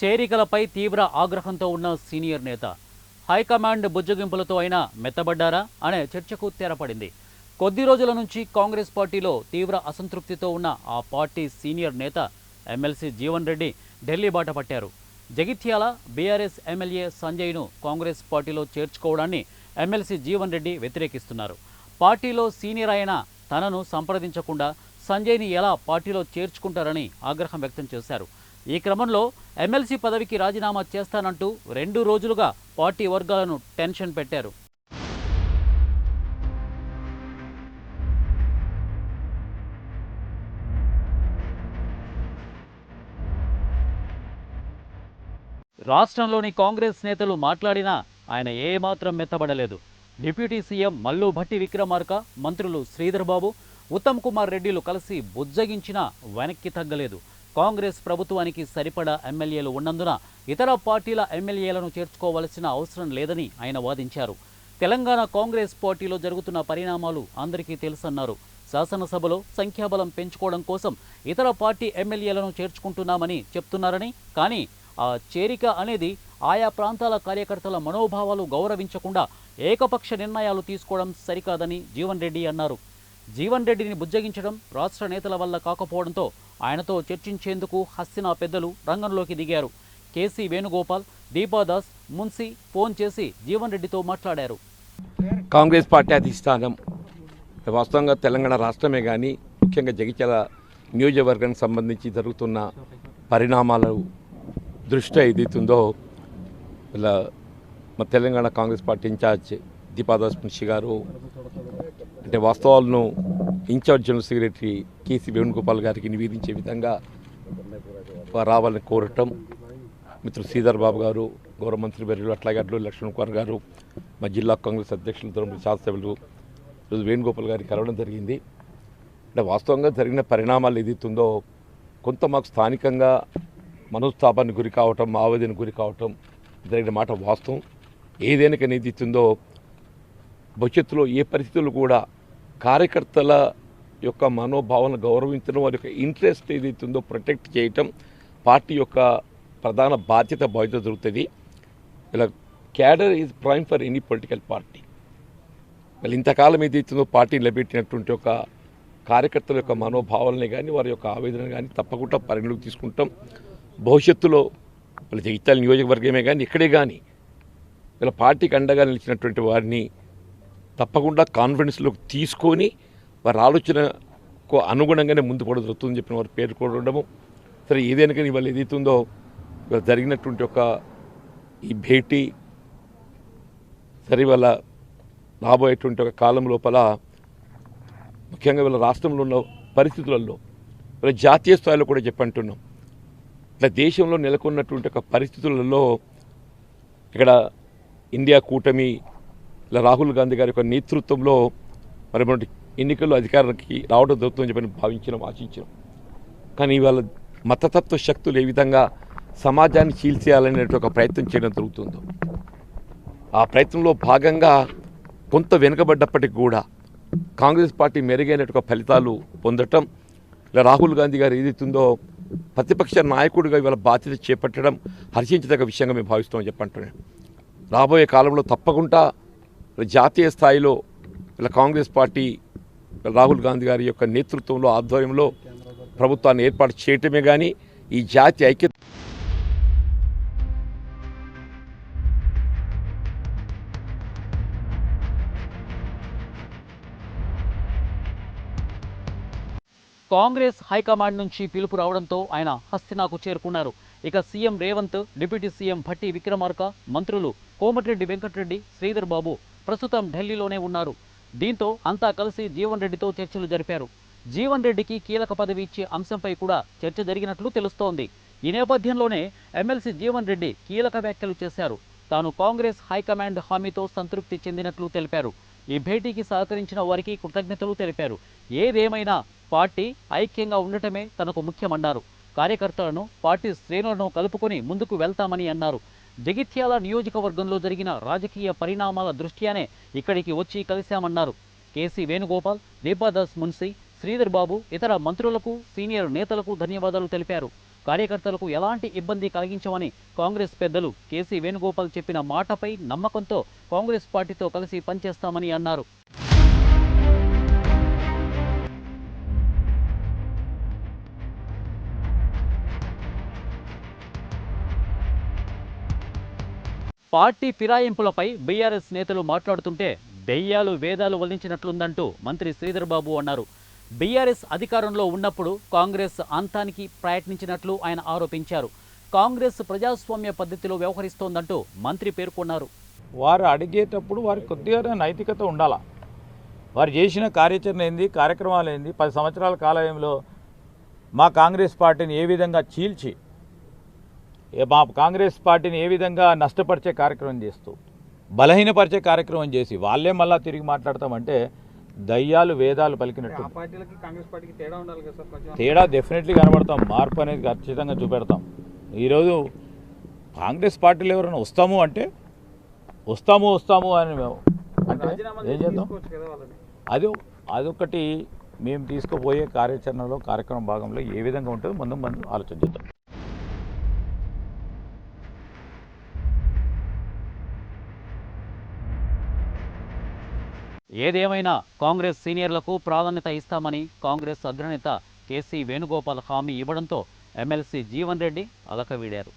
చేరికలపై తీవ్ర ఆగ్రహంతో ఉన్న సీనియర్ నేత. హైకమాండ్ బుజ్జగింపులతో అయినా మెత్తబడ్డారా అనే చర్చకు తెరపడింది. కొద్ది రోజుల నుంచి కాంగ్రెస్ పార్టీలో తీవ్ర అసంతృప్తితో ఉన్న ఆ పార్టీ సీనియర్ నేత ఎమ్మెల్సీ జీవన్ రెడ్డి ఢిల్లీ బాట పట్టారు. జగిత్యాల బీఆర్ఎస్ ఎమ్మెల్యే సంజయ్ను కాంగ్రెస్ పార్టీలో చేర్చుకోవడాన్ని ఎమ్మెల్సీ జీవన్ రెడ్డి వ్యతిరేకిస్తున్నారు. పార్టీలో సీనియర్ అయిన తనను సంప్రదించకుండా సంజయ్ని ఎలా పార్టీలో చేర్చుకుంటారని ఆగ్రహం వ్యక్తం చేశారు. ఈ క్రమంలో ఎమ్మెల్సీ పదవికి రాజీనామా చేస్తానంటూ రెండు రోజులుగా పార్టీ వర్గాలను టెన్షన్ పెట్టారు. రాష్ట్రంలోని కాంగ్రెస్ నేతలు మాట్లాడినా ఆయన ఏమాత్రం మెత్తబడలేదు. డిప్యూటీ సీఎం మల్లు భట్టి విక్రమార్క మంత్రులు శ్రీధర్ బాబు ఉత్తమ్ కుమార్ రెడ్డిలు కలిసి బుజ్జగించినా వెనక్కి తగ్గలేదు. కాంగ్రెస్ ప్రభుత్వానికి సరిపడా ఎమ్మెల్యేలు ఉన్నందున ఇతర పార్టీల ఎమ్మెల్యేలను చేర్చుకోవలసిన అవసరం లేదని ఆయన వాదించారు. తెలంగాణ కాంగ్రెస్ పార్టీలో జరుగుతున్న పరిణామాలు అందరికీ తెలుసన్నారు. శాసనసభలో సంఖ్యాబలం పెంచుకోవడం కోసం ఇతర పార్టీ ఎమ్మెల్యేలను చేర్చుకుంటున్నామని చెప్తున్నారని కానీ ఆ చేరిక అనేది ఆయా ప్రాంతాల కార్యకర్తల మనోభావాలు గౌరవించకుండా ఏకపక్ష నిర్ణయాలు తీసుకోవడం సరికాదని జీవన్ రెడ్డి అన్నారు. జీవన్ రెడ్డిని బుజ్జగించడం రాష్ట్ర నేతల వల్ల కాకపోవడంతో ఆయనతో చర్చించేందుకు హస్తినా పెద్దలు రంగంలోకి దిగారు. కేసీ వేణుగోపాల్ దీపాదాస్ మున్సి ఫోన్ చేసి జీవన్ రెడ్డితో మాట్లాడారు. కాంగ్రెస్ పార్టీ అధిష్టానం వాస్తవంగా తెలంగాణ రాష్ట్రమే కానీ ముఖ్యంగా జగిత్యాల నియోజకవర్గానికి సంబంధించి జరుగుతున్న పరిణామాలు దృష్ట్యా ఏదైతుందో ఇలా మా తెలంగాణ కాంగ్రెస్ పార్టీ ఇన్ఛార్జ్ దీపాదాస్ మున్షి గారు అంటే వాస్తవాలను incharge general secretary KC Venugopal గారికి నివేదించే విధంగా రావాలని కోరటం. మిత్రులు శ్రీధర్ బాబు గారు గౌరవ మంత్రి వర్యులు అట్లాగే అడ్లు లక్ష్మణ్ కుమార్ గారు మా జిల్లా కాంగ్రెస్ అధ్యక్షులు తరపున శాసనసభ్యులు ఈరోజు వేణుగోపాల్ గారికి కలవడం జరిగింది. అంటే వాస్తవంగా జరిగిన పరిణామాలు ఏదైతుందో కొంత మాకు స్థానికంగా మనోస్తాపానికి గురి కావటం ఆవేదనకు గురి కావటం జరిగిన మాట వాస్తవం. ఏదైనా ఏదైతుందో భవిష్యత్తులో ఏ పరిస్థితులు కూడా కార్యకర్తల యొక్క మనోభావన గౌరవించడం వారి యొక్క ఇంట్రెస్ట్ ఏదైతుందో ప్రొటెక్ట్ చేయటం పార్టీ యొక్క ప్రధాన బాధ్యత బాధ్యత జరుగుతుంది. ఇలా cadre is prime for any political party. మళ్ళీ ఇంతకాలం ఏదైతుందో పార్టీ నిలబెట్టినటువంటి ఒక కార్యకర్తల యొక్క మనోభావాలని కానీ వారి యొక్క ఆవేదన కానీ తప్పకుండా పరిగణలోకి తీసుకుంటాం. భవిష్యత్తులో వాళ్ళ జగిత్యాల నియోజకవర్గమే కానీ ఇక్కడే కానీ ఇలా పార్టీకి అండగా నిలిచినటువంటి వారిని తప్పకుండా కాన్ఫిడెన్స్లోకి తీసుకొని వారి ఆలోచనకు అనుగుణంగానే ముందు కూడా జరుగుతుందని చెప్పిన వారు పేర్కొనడము సరే ఏదైనా కానీ ఇవాళ ఏదైతుందో జరిగినటువంటి ఒక ఈ భేటీ సరే ఇవాళ రాబోయేటువంటి ఒక కాలం లోపల ముఖ్యంగా వీళ్ళ రాష్ట్రంలో ఉన్న పరిస్థితులలో వీళ్ళ జాతీయ స్థాయిలో కూడా చెప్పంటున్నాం. ఇట్లా దేశంలో నెలకొన్నటువంటి ఒక పరిస్థితులలో ఇక్కడ ఇండియా కూటమి ఇలా రాహుల్ గాంధీ గారి యొక్క నేతృత్వంలో మరి మన ఎన్నికల్లో అధికారానికి రావడం జరుగుతుందని చెప్పని భావించినాం ఆశించినాం. కానీ ఇవాళ మతతత్వ శక్తులు ఏ విధంగా సమాజాన్ని చీల్చేయాలనే ఒక ప్రయత్నం చేయడం జరుగుతుందో ఆ ప్రయత్నంలో భాగంగా కొంత వెనుకబడ్డప్పటికి కూడా కాంగ్రెస్ పార్టీ మెరుగైనటువంటి ఫలితాలు పొందటం ఇలా రాహుల్ గాంధీ గారు ఏదైతుందో ప్రతిపక్ష నాయకుడిగా ఇవాళ బాధ్యత చేపట్టడం హర్షించదగ్గ విషయంగా మేము భావిస్తామని చెప్పంటున్నాను రాబోయే కాలంలో తప్పకుండా జాతీయ స్థాయిలో ఇలా కాంగ్రెస్ పార్టీ రాహుల్ గాంధీ గారి యొక్క నేతృత్వంలో ఆధ్వర్యంలో ప్రభుత్వాన్ని ఏర్పాటు చేయటమే కానీ ఈ జాతి ఐక్యత కాంగ్రెస్ హైకమాండ్ నుంచి పిలుపు రావడంతో ఆయన హస్తినాకు చేరుకున్నారు. ఇక CM Revanth deputy CM Bhatti Vikramarka మంత్రులు కోమటిరెడ్డి వెంకటరెడ్డి శ్రీధర్ బాబు ప్రస్తుతం ఢిల్లీలోనే ఉన్నారు. దీంతో అంతా కలిసి జీవన్ రెడ్డితో చర్చలు జరిపారు. జీవన్ రెడ్డికి కీలక పదవి ఇచ్చే అంశంపై కూడా చర్చ జరిగినట్లు తెలుస్తోంది. ఈ నేపథ్యంలోనే ఎమ్మెల్సీ జీవన్ రెడ్డి కీలక వ్యాఖ్యలు చేశారు. తాను కాంగ్రెస్ హైకమాండ్ హామీతో సంతృప్తి చెందినట్లు తెలిపారు. ఈ భేటీకి సహకరించిన వారికి కృతజ్ఞతలు తెలిపారు. ఏదేమైనా పార్టీ ఐక్యంగా ఉండటమే తనకు ముఖ్యమన్నారు. కార్యకర్తలను పార్టీ శ్రేణులను కలుపుకొని ముందుకు వెళ్తామని అన్నారు. జగిత్యాల నియోజకవర్గంలో జరిగిన రాజకీయ పరిణామాల దృష్ట్యానే ఇక్కడికి వచ్చి కలిశామన్నారు. కేసీ వేణుగోపాల్ దీపాదాస్ మున్సీ శ్రీధర్ బాబు ఇతర మంత్రులకు సీనియర్ నేతలకు ధన్యవాదాలు తెలిపారు. కార్యకర్తలకు ఎలాంటి ఇబ్బంది కలిగించమని కాంగ్రెస్ పెద్దలు కేసీ వేణుగోపాల్ చెప్పిన మాటపై నమ్మకంతో కాంగ్రెస్ పార్టీతో కలిసి పనిచేస్తామని అన్నారు. పార్టీ ఫిరాయింపులపై బీఆర్ఎస్ నేతలు మాట్లాడుతుంటే దెయ్యాలు వేదాలు వల్లించినట్లుందంటూ మంత్రి శ్రీధర్ బాబు అన్నారు. బీఆర్ఎస్ అధికారంలో ఉన్నప్పుడు కాంగ్రెస్ అంతానికి ప్రయత్నించినట్లు ఆయన ఆరోపించారు. కాంగ్రెస్ ప్రజాస్వామ్య పద్ధతిలో వ్యవహరిస్తోందంటూ మంత్రి పేర్కొన్నారు. వారు అడిగేటప్పుడు వారి కొద్దిగా నైతికత ఉండాలా. వారు చేసిన కార్యాచరణ ఏంది కార్యక్రమాలు ఏంది పది సంవత్సరాల కాలంలో మా కాంగ్రెస్ పార్టీని ఏ విధంగా చీల్చి మా కాంగ్రెస్ పార్టీని ఏ విధంగా నష్టపరిచే కార్యక్రమం చేస్తూ బలహీనపరిచే కార్యక్రమం చేసి వాళ్ళే మళ్ళా తిరిగి మాట్లాడతామంటే దయ్యాలు వేదాలు పలికినట్టు. తేడా ఉండాలి కదా సార్ కొంచెం తేడా డెఫినెట్లీ కనబడతాం. మార్పు అనేది ఖచ్చితంగా చూపెడతాం. ఈరోజు కాంగ్రెస్ పార్టీలో ఎవరైనా వస్తాము అంటే వస్తాము వస్తాము అని మేము అంటే ఏం చేద్దాం? అది అదొకటి మేము తీసుకుపోయే కార్యాచరణలో కార్యక్రమం భాగంలో ఏ విధంగా ఉంటుందో ముందు ముందు ఆలోచన ఏదేమైనా కాంగ్రెస్ సీనియర్లకు ప్రాధాన్యత ఇస్తామని కాంగ్రెస్ అగ్రనేత కేసీ వేణుగోపాల్ హామీ ఇవ్వడంతో ఎమ్మెల్సీ జీవన్ రెడ్డి అలకవీడారు.